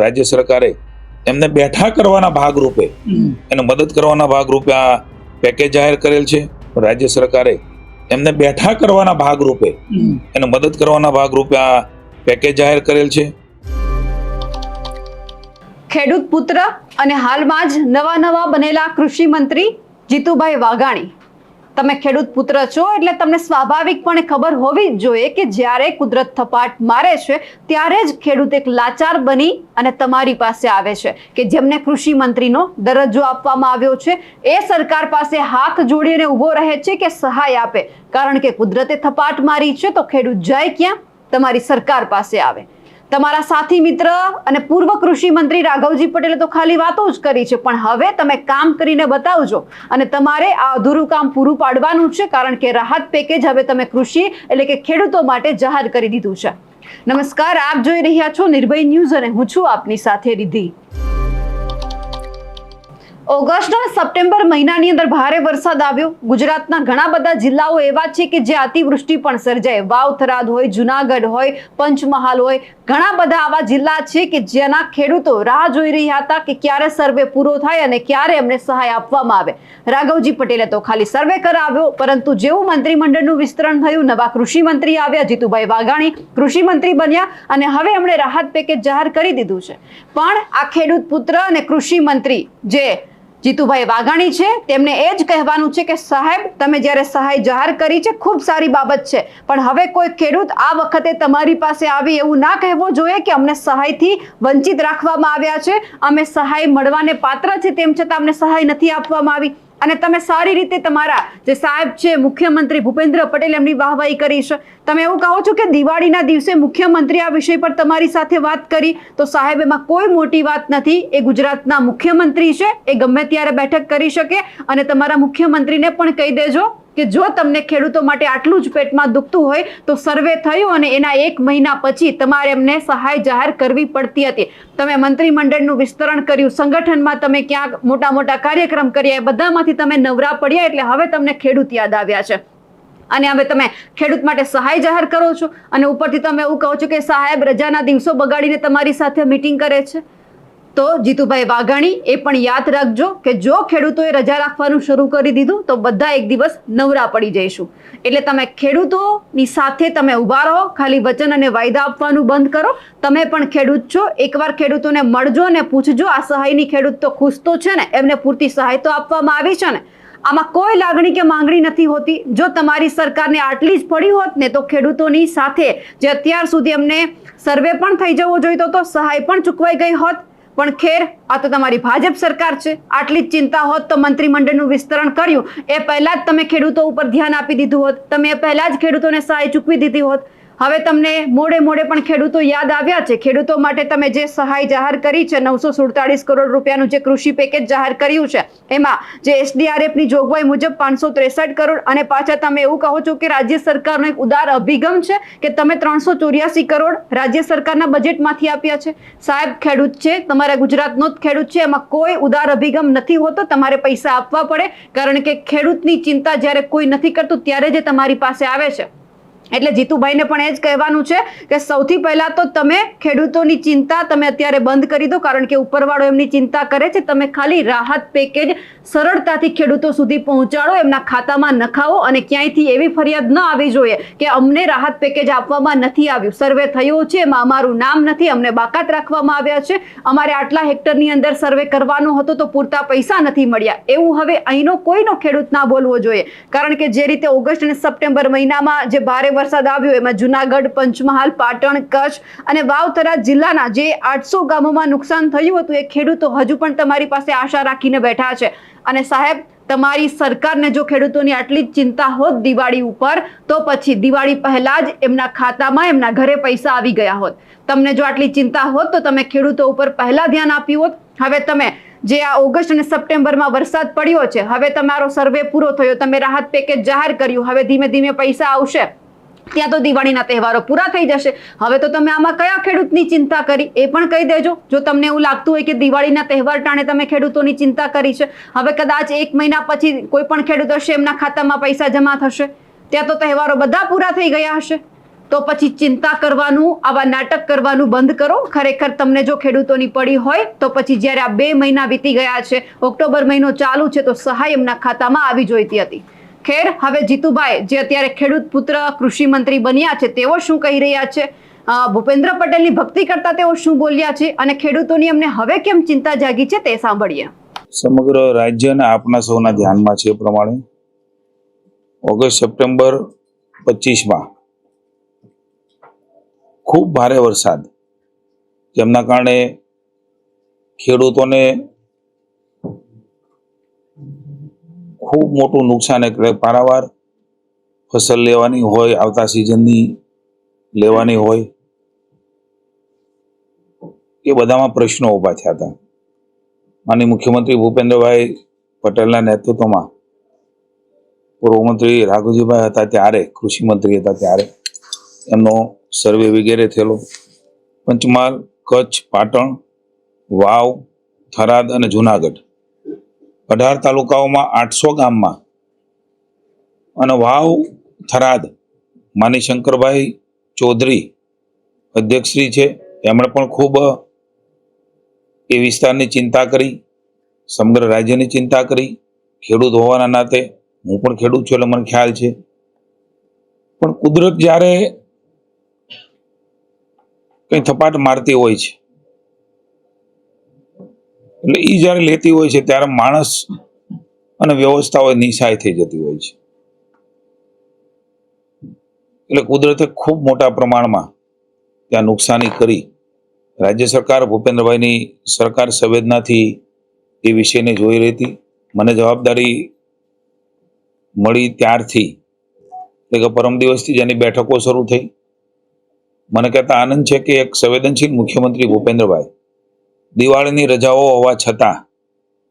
રાજ્ય સરકારે એમને બેઠા કરવાના ભાગરૂપે એને મદદ કરવાના ભાગરૂપે આ પેકેજ જાહેર કરેલ છે. રાજ્ય સરકારે એમને બેઠા કરવાના ભાગરૂપે એને મદદ કરવાના ભાગરૂપે આ પેકેજ જાહેર કરેલ છે. ખેડૂત પુત્ર અને હાલમાં જ નવા નવા બનેલા કૃષિ મંત્રી જીતુભાઈ વાઘાણી તમે ખેડૂત પુત્ર છો, એટલે તમને સ્વાભાવિકપણે ખબર હોવી જ જોઈએ કે જ્યારે કુદરત થપાટ મારે છે, ત્યારે જ ખેડૂત એક લાચાર બની અને તમારી પાસે આવે છે. કે જેમને કૃષિ મંત્રીનો દરજ્જો આપવામાં આવ્યો છે, એ સરકાર પાસે હાથ જોડીને ઊભો રહે છે કે સહાય આપે. કારણ કે કુદરતે થપાટ મારી છે, તો ખેડૂત જાય ક્યાં? તમારી સરકાર પાસે આવે. તમારા સાથી મિત્ર અને પૂર્વ કૃષિ મંત્રી રાઘવજી પટેલે તો ખાલી વાતો જ કરી છે, પણ હવે તમે કામ કરીને બતાવજો અને તમારે આ અધૂરું કામ પૂરું પાડવાનું છે, કારણ કે રાહત પેકેજ હવે તમે કૃષિ એટલે કે ખેડૂતો માટે જાહેર કરી દીધું છે. નમસ્કાર, આપ જોઈ રહ્યા છો નિર્ભય ન્યૂઝ અને હું છું આપની સાથે રિધિ ઓગસ્ટ સપ્ટેમ્બર મહિનાની અંદર ભારે વરસાદ આવ્યો. ગુજરાતના ઘણા બધા જિલ્લાઓ એવા છે કે જે અતિવૃષ્ટિ પણ સર્જાય. વાવથરાદ હોય, જુનાગઢ હોય, પંચમહાલ હોય, ઘણા બધા આવા જિલ્લા છે કે જેના ખેડૂતો રાહ જોઈ રહ્યા હતા કે ક્યારે સર્વે પૂરો થાય અને ક્યારે એમને સહાય આપવામાં આવે. રાઘવજી પટેલે તો ખાલી સર્વે કરાવ્યો, પરંતુ જેવું મંત્રીમંડળનું વિસ્તરણ થયું, નવા કૃષિ મંત્રી આવ્યા, જીતુભાઈ વાઘાણી કૃષિ મંત્રી બન્યા અને હવે એમણે રાહત પેકેજ જાહેર કરી દીધું છે. પણ આ ખેડૂત પુત્ર અને કૃષિ મંત્રી જે જીતુભાઈ વાઘાણી છે. તેમને એ જ કહેવાનું છે કે, સાહેબ, તમે જ્યારે સહાય જાહેર કરી છે, ખૂબ સારી બાબત છે. પણ હવે કોઈ ખેડૂત આ વખતે તમારી પાસે આવી એવું ના કહેવું જોઈએ કે અમને સહાયથી વંચિત રાખવામાં આવ્યા છે. અમે સહાય મળવાને પાત્ર છે, તેમ છતાં અમને સહાય નથી આપવામાં આવી. અને તમે સારી રીતે તમારા જે સાહેબ છે, મુખ્યમંત્રી ભૂપેન્દ્ર પટેલ એમની વાહવાહી કરી છે. તમે એવું કહો છો કે દિવાળીના દિવસે મુખ્યમંત્રી આ વિષય પર તમારી સાથે વાત કરી તો સાહેબ એમાં કોઈ મોટી વાત નથી. એ ગુજરાતના મુખ્યમંત્રી છે. એ ગમે ત્યારે બેઠક કરી શકે અને તમારા મુખ્યમંત્રીને પણ કહી દેજો. કે જો તમને ખેડૂતો માટે આટલું જ પેટમાં દુખતું હોય તો સર્વે થયું અને એના એક મહિના પછી તમારે એમને સહાય જાહેર કરવી પડતી હતી. તમે મંત્રીમંડળનું વિસ્તરણ કર્યું, સંગઠનમાં તમે ક્યાંક મોટા મોટા કાર્યક્રમ કર્યા, એ બધામાંથી તમે નવરા પડ્યા એટલે હવે તમને ખેડૂત યાદ આવ્યા છે. અને હવે તમે ખેડૂત માટે સહાય જાહેર કરો છો અને ઉપરથી તમે એવું કહો છો કે સાહેબ, રજાના દિવસો બગાડીને તમારી સાથે મિટિંગ કરે છે. તો જીતુભાઈ વાઘાણી એ પણ યાદ રાખજો કે જો ખેડૂતોએ રજા રાખવાનું શરૂ કરી દીધું, તો બધા એક દિવસ નવરા પડી જઈશું. એટલે તમે ખેડૂતોની સાથે તમે ઊભા રહો, ખાલી વચન અને વાયદા આપવાનું બંધ કરો. તમે પણ ખેડૂત છો, એકવાર ખેડૂતોને મળજો અને પૂછજો, આ સહાયની ખેડૂત તો ખુશ તો છે ને? એમને પૂરતી સહાય તો આપવામાં આવી છે ને? આમાં કોઈ લાગણી કે માંગણી નથી હોતી. જો તમારી સરકારને આટલી જ પડી હોત ને, તો ખેડૂતોની સાથે જે અત્યાર સુધી એમને સર્વે પણ થઈ જવો જોઈતો તો સહાય પણ ચૂકવાઈ ગઈ હોત. પણ ખેર, આ તો તમારી ભાજપ સરકાર છે. આટલી જ ચિંતા હોત તો મંત્રીમંડળનું વિસ્તરણ કર્યું. એ પહેલા જ તમે ખેડૂતો ઉપર ધ્યાન આપી દીધું હોત. તમે એ પહેલા જ ખેડૂતોને સહાય ચૂકવી દીધી હોત. હવે તમને મોડે મોડે પણ ખેડૂતો યાદ આવ્યા છે. ખેડૂતો માટે તમે જે સહાય જાહેર કરી છે, નવસો સુડતાલીસ કરોડ રૂપિયાનું જે કૃષિ પેકેજ જાહેર કર્યું છે, એમાં જે એસડીઆરએફની જોગવાઈ મુજબ પાંચસો ત્રેસઠ કરોડ અને પાછા તમે એવું કહો છો કે રાજ્ય સરકારનો એક ઉદાર અભિગમ છે કે તમે ત્રણસો ચોર્યાસી કરોડ રાજ્ય સરકારના બજેટમાંથી આપ્યા છે? સાહેબ, ખેડૂત છે, તમારા ગુજરાતનો જ ખેડૂત છે, એમાં કોઈ ઉદાર અભિગમ નથી હોતો, તમારે પૈસા આપવા પડે, કારણ કે ખેડૂતની ચિંતા જ્યારે કોઈ નથી કરતું, ત્યારે જે તમારી પાસે આવે છે. એટલે જીતુભાઈને પણ એ જ કહેવાનું છે કે સૌથી પહેલા તો તમે ખેડૂતોની ચિંતા તમે અત્યારે બંધ કરી દો, કારણ કે ઉપરવાળો એમની ચિંતા કરે છે, તમે ખાલી રાહત પેકેજ સરળતાથી ખેડૂતો સુધી પહોંચાડો, એમના ખાતામાં નખાવો અને ક્યાંયથી એવી ફરિયાદ ન આવી જોઈએ કે અમને રાહત પેકેજ આપવામાં નથી આવ્યું. સર્વે થયો છે, એમાં અમારું નામ નથી, અમને બાકાત રાખવામાં આવ્યા છે. અમારે આટલા હેક્ટરની અંદર સર્વે કરવાનો હતો તો પૂરતા પૈસા નથી મળ્યા. એવું હવે અહીંનો કોઈનો ખેડૂત ના બોલવો જોઈએ. કારણ કે જે રીતે ઓગસ્ટ અને સપ્ટેમ્બર મહિનામાં જે ભારે વરસાદ આવ્યો, એમાં જુનાગઢ, પંચમહાલ, પાટણ, કચ્છ અને વાવથરા જિલ્લાના જે આઠસો ગામોમાં નુકસાન થયું હતું, એ ખેડૂતો હજુ પણ તમારી પાસે આશા રાખીને બેઠા છે. અને સાહેબ, તમારી સરકારને જો ખેડૂતોની આટલી જ ચિંતા હોત દિવાળી ઉપર, તો પછી દિવાળી પહેલા જ એમના ખાતામાં એમના ઘરે પૈસા આવી ગયા હોત. તમને જો આટલી ચિંતા હોત, તો તમે ખેડૂતો ઉપર પહેલા ધ્યાન આપ્યું હોત. હવે તમે જે આ ઓગસ્ટ અને સપ્ટેમ્બરમાં વરસાદ પડ્યો છે, હવે તમારો સર્વે પૂરો થયો, તમે રાહત પેકેજ જાહેર કર્યું, હવે ધીમે ધીમે પૈસા આવશે. ત્યાં તો દિવાળીના તહેવારો પૂરા થઈ જશે. હવે તો તમે આમાં કયા ખેડૂતની ચિંતા કરી? એ પણ કહી દેજો. જો તમને એવું લાગતું હોય કે દિવાળીના તહેવાર ટાણે તમે ખેડૂતોની ચિંતા કરી છે, હવે કદાચ એક મહિના પછી કોઈ પણ ખેડૂત હશે, એમના ખાતામાં પૈસા જમા થશે. ત્યાં તો તહેવારો બધા પૂરા થઈ ગયા હશે. તો પછી ચિંતા કરવાનું, આવા નાટક કરવાનું બંધ કરો. ખરેખર તમને જો ખેડૂતોની પડી હોય, તો પછી જ્યારે આ બે મહિના વીતી ગયા છે, ઓક્ટોબર મહિનો ચાલુ છે, તો સહાય એમના ખાતામાં આવી જોઈતી હતી. ખેર. હવે જીતુભાઈ, જે અત્યારે ખેડૂત પુત્ર કૃષિ મંત્રી બન્યા છે, તેઓ શું કહી રહ્યા છે? ભૂપેન્દ્ર પટેલની ભક્તિ કરતા તેઓ શું બોલ્યા છે? અને ખેડૂતોની અમને હવે કેમ ચિંતા જાગી છે તે સાંભળીએ. સમગ્ર રાજ્ય અને આપના સૌના ધ્યાનમાં છે એ પ્રમાણે ઓગસ્ટ સપ્ટેમ્બર પચીસમાં ખૂબ ભારે વરસાદ. જેમના કારણે ખેડૂતોને ખૂબ મોટું નુકસાન એટલે પારાવાર ફસલ લેવાની હોય, આવતા સિઝનની લેવાની હોય, એ બધામાં પ્રશ્નો ઊભા થયા હતા. માનની મુખ્યમંત્રી ભૂપેન્દ્રભાઈ પટેલના નેતૃત્વમાં પૂર્વ મંત્રી રાઘુજીભાઈ હતા ત્યારે કૃષિ મંત્રી હતા ત્યારે એમનો સર્વે વગેરે થયેલો. પંચમહાલ, કચ્છ, પાટણ, વાવ, થરાદ અને જુનાગઢ અઢાર તાલુકાઓમાં આઠસો ગામમાં. અને વાવ થરાદ, માની શંકરભાઈ ચૌધરી અધ્યક્ષશ્રી છે, એમણે પણ ખૂબ એ વિસ્તારની ચિંતા કરી, સમગ્ર રાજ્યની ચિંતા કરી, ખેડૂત હોવાના નાતે હું પણ ખેડૂત છું એટલે મને ખ્યાલ છે. પણ કુદરત જ્યારે કંઈ થપાટ મારતી હોય છે એટલે એ જ્યારે લેતી હોય છે ત્યારે માણસ અને વ્યવસ્થાઓ નિશાય થઈ જતી હોય છે. એટલે કુદરતે ખૂબ મોટા પ્રમાણમાં ત્યાં નુકસાની કરી. રાજ્ય સરકાર ભૂપેન્દ્રભાઈની સરકાર સંવેદનાથી એ વિષયને જોઈ રહી હતી મને જવાબદારી મળી ત્યારથી. એટલે કે પરમ દિવસથી જેની બેઠકો શરૂ થઈ. મને કહેતા આનંદ છે કે એક સંવેદનશીલ મુખ્યમંત્રી ભૂપેન્દ્રભાઈ દિવાળીની રજાઓ હોવા છતાં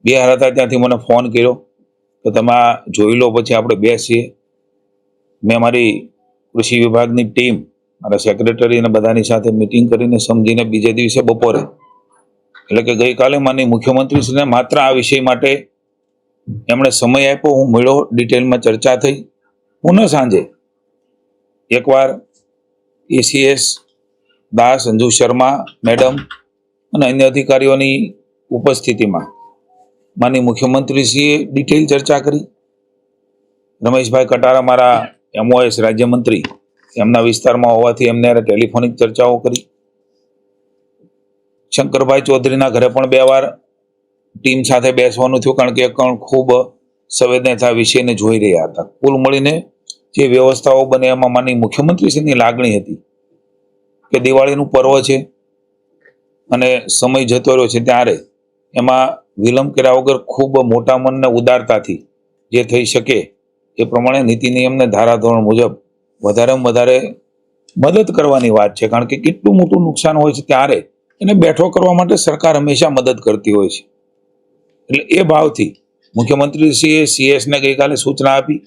બિહાર હતા ત્યાંથી મને ફોન કર્યો કે તમે આ જોઈ લો પછી આપણે બેસીએ. મેં મારી કૃષિ વિભાગની ટીમ, મારા સેક્રેટરી અને બધાની સાથે મિટિંગ કરીને સમજીને બીજે દિવસે બપોરે, એટલે કે ગઈકાલે માની મુખ્યમંત્રીશ્રીને માત્ર આ વિષય માટે એમણે સમય આપ્યો, હું મળ્યો ડિટેલમાં ચર્ચા થઈ. પુનઃ સાંજે એકવાર એસીએસ દાસ અંજુ શર્મા મેડમ અને અન્ય અધિકારીઓની ઉપસ્થિતિમાં માની મુખ્યમંત્રીશ્રીએ ડિટેલ ચર્ચા કરી. રમેશભાઈ કટારા મારા એમઓએસ રાજ્યમંત્રી, એમના વિસ્તારમાં હોવાથી એમને ટેલિફોનિક ચર્ચાઓ કરી. શંકરભાઈ ચૌધરીના ઘરે પણ બે વાર ટીમ સાથે બેસવાનું થયું કારણ કે પણ ખૂબ સંવેદનતા વિષયને જોઈ રહ્યા હતા. કુલ મળીને જે વ્યવસ્થાઓ બને એમાં માની મુખ્યમંત્રીશ્રીની લાગણી હતી કે દિવાળીનું પર્વ છે અને સમય જતો રહ્યો છે ત્યારે એમાં વિલંબ કર્યા વગર ખૂબ મોટા મનને ઉદારતાથી જે થઈ શકે એ પ્રમાણે નીતિ નિયમને ધારાધોરણ મુજબ વધારેમાં વધારે મદદ કરવાની વાત છે. કારણ કે કેટલું મોટું નુકસાન હોય છે ત્યારે એને બેઠો કરવા માટે સરકાર હંમેશા મદદ કરતી હોય છે. એટલે એ ભાવથી મુખ્યમંત્રીશ્રીએ સીએસને ગઈકાલે સૂચના આપી.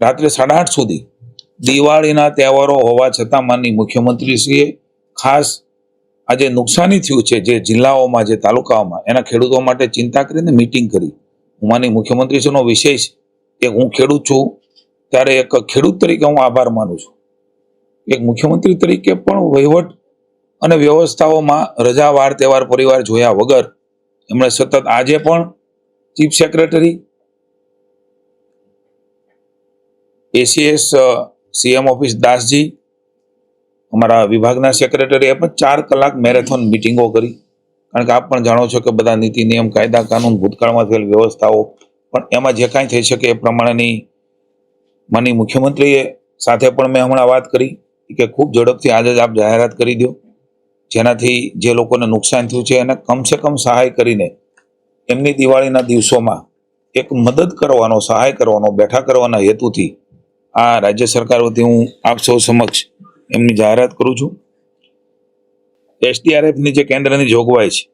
રાત્રે સાડા આઠ સુધી દિવાળીના તહેવારો હોવા છતાં માનની મુખ્યમંત્રીશ્રીએ ખાસ આ જે નુકસાની થયું છે જે જિલ્લાઓમાં, જે તાલુકાઓમાં. એના ખેડૂતો માટે ચિંતા કરીને મિટિંગ કરી. હું માની મુખ્યમંત્રીશ્રીનો વિશેષ કે હું ખેડૂત છું, ત્યારે એક ખેડૂત તરીકે હું આભાર માનું છું. એક મુખ્યમંત્રી તરીકે પણ વહીવટ અને વ્યવસ્થાઓમાં રજા, વાર, તહેવાર, પરિવાર જોયા વગર એમણે સતત આજે પણ chief secretary ACS CM office દાસજી અમારા વિભાગના સેક્રેટરીએ પણ ચાર કલાક મેરેથોન મિટિંગો કરી. કારણ કે આપ પણ જાણો છો કે બધા નીતિ નિયમ, કાયદા, કાનૂન, ભૂતકાળમાં થયેલ વ્યવસ્થાઓ, પણ એમાં જે કાંઈ થઈ શકે એ પ્રમાણેની માની મુખ્યમંત્રીએ સાથે પણ મેં હમણાં વાત કરી કે ખૂબ ઝડપથી આજે જ આપ જાહેરાત કરી દો. જેનાથી જે લોકોને નુકસાન થયું છે એને કમસે કમ સહાય કરીને એમની દિવાળીના દિવસોમાં એક મદદ કરવાનો, સહાય કરવાનો, બેઠા કરવાના હેતુથી આ રાજ્ય સરકાર વતી હું આપ સૌ સમક્ષ એમની જાહેરાત કરું છું. એસડીઆરએફની જે કેન્દ્રની જોગવાઈ છે,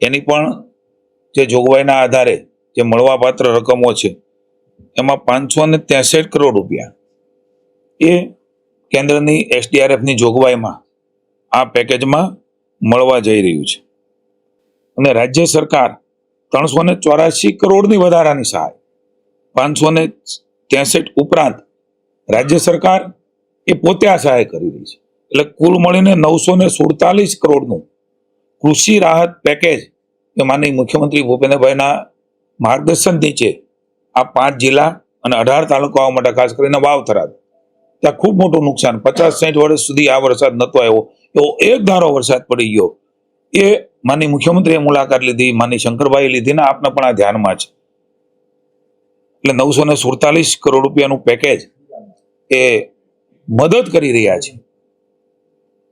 એની પણ જે જોગવાઈના આધારે જે મળવાપાત્ર રકમો છે, એમાં પાંચસો ને ત્રેસઠ કરોડ રૂપિયા એ કેન્દ્રની એસડીઆરએફની જોગવાઈમાં આ પેકેજમાં મળવા જઈ રહ્યું છે. અને રાજ્ય સરકાર ત્રણસો ને ચોરાશી કરોડની વધારાની સહાય, પાંચસો ને ત્રેસઠ ઉપરાંત રાજ્ય સરકાર એ પોતે આ સહાય કરી રહી છે. એટલે કુલ મળીને નવસો ને સુડતાલીસ કરોડનું કૃષિ રાહત પેકેજ એ માનની મુખ્યમંત્રી ભૂપેન્દ્રભાઈના માર્ગદર્શન નીચે આ પાંચ જિલ્લા અને અઢાર તાલુકાઓ માટે ખાસ કરીને વાવ થરાદ. ત્યાં ખૂબ મોટું નુકસાન, પચાસ સાઠ વર્ષ સુધી આ વરસાદ નહોતો આવ્યો. એવો એક ધારો વરસાદ પડી ગયો. એ માનની મુખ્યમંત્રીએ મુલાકાત લીધી માની શંકરભાઈ લીધી ને આપને પણ આ ધ્યાનમાં છે. એટલે નવસો ને સુડતાલીસ કરોડ રૂપિયાનું પેકેજ એ મદદ કરી રહ્યા છે.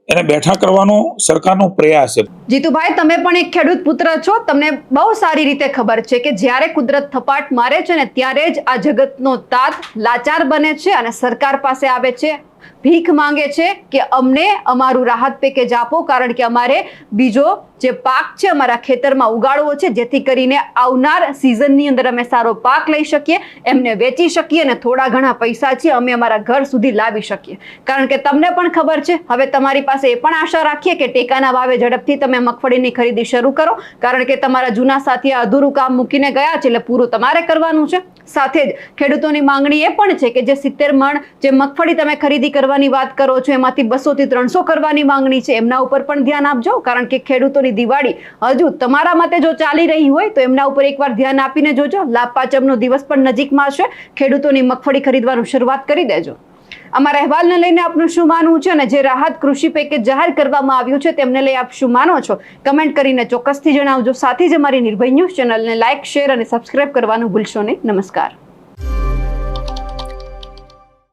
એને બેઠા કરવાનો સરકારનો પ્રયાસ છે. જીતુભાઈ, તમે પણ એક ખેડૂત પુત્ર છો. તમને બહુ સારી રીતે ખબર છે કે જ્યારે કુદરત થપાટ મારે છે ને, ત્યારે જ આ જગતનો તાત લાચાર બને છે અને સરકાર પાસે આવે છે. ભીખ માંગે છે કે અમને અમારું રાહત પેકેજ આપો, કારણ કે અમારે બીજો જે પાક છે અમારા ખેતરમાં ઉગાડવો છે, જેથી કરીને આવનાર સિઝનની અંદર અમે સારો પાક લઈ શકીએ, એમને વેચી શકીએ અને થોડા ઘણા પૈસા છે અમે અમારા ઘર સુધી લાવી શકીએ. કારણ કે તમને પણ ખબર છે, હવે તમારી પાસે એ પણ આશા રાખીએ કે ટેકાના ભાવે ઝડપથી તમે મગફળીની ખરીદી શરૂ કરો, કારણ કે તમારા જૂના સાથીએ અધૂરું કામ મૂકીને ગયા છે, એટલે પૂરું તમારે કરવાનું છે. સાથે જ ખેડૂતોની માંગણી એ પણ છે કે જે સિત્તેર મણ જે મગફળી તમે ખરીદી કરવાની વાત કરો છો, એમાંથી બસોથી ત્રણસો કરવાની માંગણી છે. એમના ઉપર પણ ધ્યાન આપજો, કારણ કે ખેડૂતોની દિવાળી હજુ તમારા માટે જો ચાલી રહી હોય, તો એમના ઉપર એકવાર ધ્યાન આપીને જોજો. લાભ પાંચમનો દિવસ પણ નજીકમાં છે ખેડૂતોની મગફળી ખરીદવાનું શરૂઆત કરી દેજો. અમારા અહેવાલને લઈને આપનું શું માનવું છે અને જે રાહત કૃષિ પેકેજ જાહેર કરવામાં આવ્યું છે તેમને લઈ આપ શું માનો છો? કમેન્ટ કરીને ચોક્કસથી જણાવજો. સાથે જ અમારી નિર્ભય ન્યૂઝ ચેનલને લાઇક, શેર અને સબસ્ક્રાઇબ કરવાનું ભૂલશો નહીં. નમસ્કાર.